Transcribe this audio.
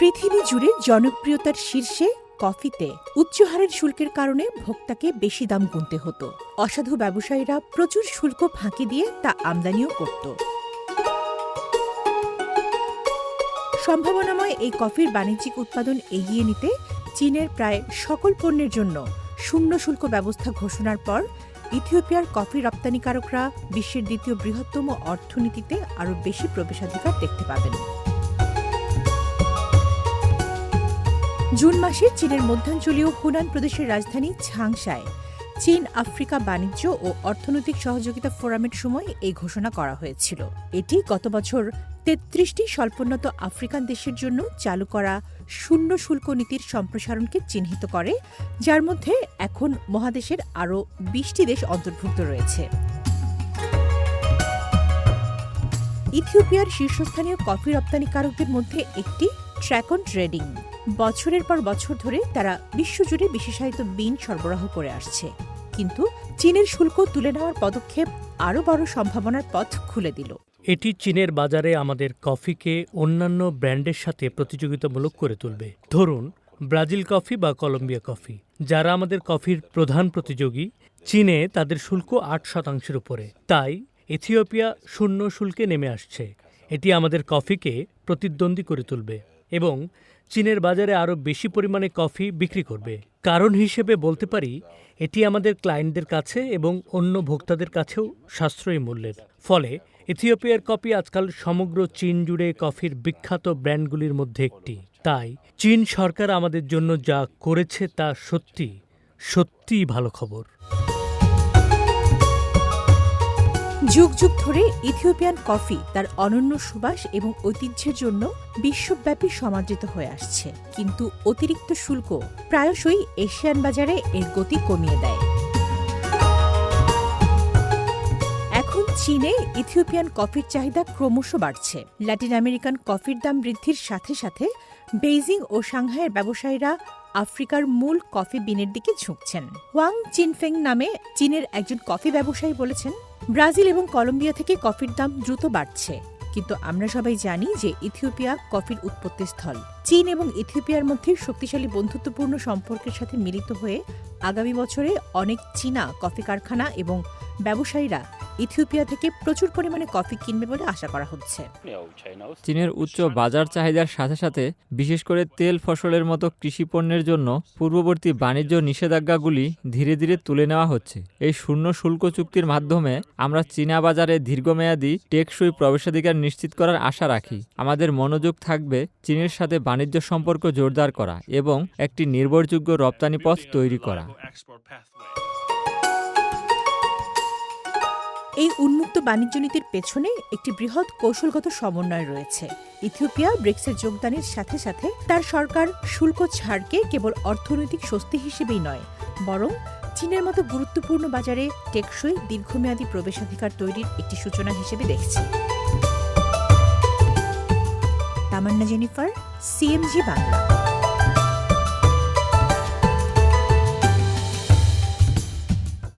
পৃথিবী জুড়ে জনপ্রিয়তার শীর্ষে কফিতে উচ্চ হারের শুল্কের কারণে ভোক্তাকে বেশি দাম গুনতে হতো। অসাধু ব্যবসায়ীরা প্রচুর শুল্ক ফাঁকি দিয়ে তা আমদানিও করত। সম্ভাবনাময় এই কফির বাণিজ্যিক উৎপাদন এগিয়ে নিতে চীনের প্রায় সকল পণ্যের জন্য শূন্য শুল্ক ব্যবস্থা ঘোষণার পর ইথিওপিয়ার কফি রপ্তানিকারকরা বিশ্বের দ্বিতীয় বৃহত্তম অর্থনীতিতে আরও বেশি প্রবেশাধিকার দেখতে পাবেন। জুন মাসে চীনের মধ্যাঞ্চলীয় হুনান প্রদেশের রাজধানী ছাংসায় চীন আফ্রিকা বাণিজ্য ও অর্থনৈতিক সহযোগিতা ফোরামের সময় এই ঘোষণা করা হয়েছিল। এটি গত বছর তেত্রিশটি স্বল্পোন্নত আফ্রিকান দেশের জন্য চালু করা শূন্য শুল্ক নীতির সম্প্রসারণকে চিহ্নিত করে, যার মধ্যে এখন মহাদেশের আরও বিশটি দেশ অন্তর্ভুক্ত রয়েছে। ইথিওপিয়ার শীর্ষস্থানীয় কফি রপ্তানিকারকদের মধ্যে একটি ট্র্যাকন ট্রেডিং বছরের পর বছর ধরে তারা বিশ্বজুড়ে বিশেষায়িত বিন সরবরাহ করে আসছে। কিন্তু চীনের শুল্ক তুলে নেওয়ার পদক্ষেপ আরও বড় সম্ভাবনার পথ খুলে দিল। এটি চীনের বাজারে আমাদের কফিকে অন্যান্য ব্র্যান্ডের সাথে প্রতিযোগিতামূলক করে তুলবে। ধরুন, ব্রাজিল কফি বা কলম্বিয়া কফি। যারা আমাদের কফির প্রধান প্রতিযোগী, চীনে তাদের শুল্ক আট শতাংশের উপরে। তাই এথিওপিয়া শূন্য শুল্কে নেমে আসছে। এটি আমাদের কফিকে প্রতিদ্বন্দ্বী করে তুলবে। এবং চীনের বাজারে আরও বেশি পরিমাণে কফি বিক্রি করবে। কারণ হিসেবে বলতে পারি, এটি আমাদের ক্লায়েন্টদের কাছে এবং অন্য ভোক্তাদের কাছেও সাশ্রয়ী মূল্যের। ফলে ইথিওপিয়ার কফি আজকাল সমগ্র চীন জুড়ে কফির বিখ্যাত ব্র্যান্ডগুলির মধ্যে একটি। তাই চীন সরকার আমাদের জন্য যা করেছে তা সত্যি, সত্যিই ভালো খবর। যুগ যুগ ধরে ইথিওপিয়ান কফি তার অনন্য সুবাস এবং ঐতিহ্যের জন্য বিশ্বব্যাপী সমাদৃত হয়ে আসছে। কিন্তু অতিরিক্ত শুল্ক প্রায়শই এশিয়ান বাজারে এর গতি কমিয়ে দেয়। এখন চীনে ইথিওপিয়ান কফির চাহিদা ক্রমশ বাড়ছে। ল্যাটিন আমেরিকান কফির দাম বৃদ্ধির সাথে সাথে বেইজিং ও সাংহাইয়ের ব্যবসায়ীরা আফ্রিকার মূল কফি বিনের দিকে ঝুঁকছেন। ওয়াং চিনফেং নামে চীনের একজন কফি ব্যবসায়ী বলেছেন ব্রাজিল এবং কলম্বিয়া থেকে কফির দাম দ্রুত বাড়ছে। কিন্তু আমরা সবাই জানি যে ইথিওপিয়া কফির উৎপত্তি স্থল চীন এবং ইথিওপিয়ার মধ্যে শক্তিশালী বন্ধুত্বপূর্ণ সম্পর্কের সাথে মিলিত হয়ে আগামী বছরে অনেক চীনা কফি কারখানা এবং ব্যবসায়ীরা ইথিওপিয়া থেকে প্রচুর পরিমাণে কফি কিনবে বলে আশা করা হচ্ছে। চীনের উচ্চ বাজার চাহিদার সাথে সাথে বিশেষ করে তেল ফসলের মতো কৃষি পণ্যের জন্য পূর্ববর্তী বাণিজ্য নিষেধাজ্ঞাগুলি ধীরে ধীরে তুলে নেওয়া হচ্ছে। এই শূন্য শুল্ক চুক্তির মাধ্যমে আমরা চীনা বাজারে দীর্ঘমেয়াদী টেকসই প্রবেশাধিকার নিশ্চিত করার আশা রাখি। আমাদের মনোযোগ থাকবে চীনের সাথে বাণিজ্য সম্পর্ক জোরদার করা এবং একটি নির্ভরযোগ্য রপ্তানি পথ তৈরি করা। এই উন্মুক্ত বাণিজ্য নীতির পেছনে একটি বৃহৎ কৌশলগত সমন্বয় রয়েছে। ইথিওপিয়া ব্রিক্সের যোগদানের সাথে সাথে তার সরকার শুল্ক ছাড়কে কেবল অর্থনৈতিক স্বস্তি হিসেবেই নয়, বরং চীনের মতো গুরুত্বপূর্ণ বাজারে টেকসই দীর্ঘমেয়াদী প্রবেশাধিকার তৈরির একটি সূচনা হিসেবে দেখছে। Tamanna Jennifer, CMG Bangla.